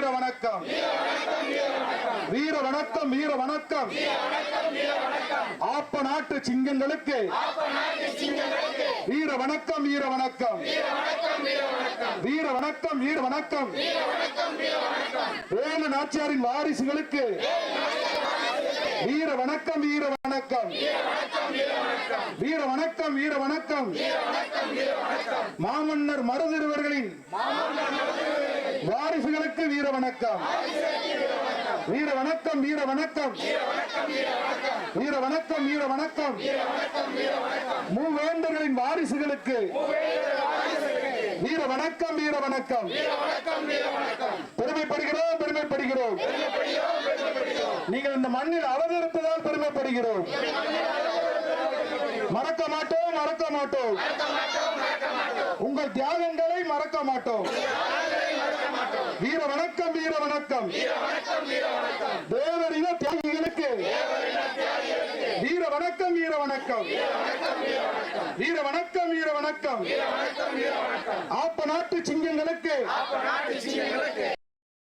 வீர வணக்கம் வீர வணக்கம் வீர வணக்கம் ஆப்ப நாட்டு சிங்கங்களுக்கு. வீர வணக்கம் வீர வணக்கம் வீர வணக்கம் வீர வணக்கம் வேலு நாச்சியாரின் வாரிசுகளுக்கு. வீர வணக்கம் வீர வணக்கம் வீர வணக்கம் வீர வணக்கம் மாமன்னர் மருதிருவர்களின் வாரிசுகளுக்கு வீர வணக்கம் வீர வணக்கம் வீர வணக்கம் வீர வணக்கம் வீர வணக்கம் மூவேந்தர்களின் வாரிசுகளுக்கு. வீர வணக்கம் வீர வணக்கம் பெருமைப்படுகிறோம் பெருமைப்படுகிறோம். நீங்கள் இந்த மண்ணில் அவதரிப்பதால் பெருமைப்படுகிறோம். மறக்க மாட்டோம் மறக்க மாட்டோம். உங்கள் தியாகங்களை மறக்க மாட்டோம். வீர வணக்கம் வீர வணக்கம் தேவரின தியாகிகளுக்கு. வீர வணக்கம் வீர வணக்கம் வீர வணக்கம் வீர வணக்கம் ஆப்ப நாட்டு சிங்கங்களுக்கு.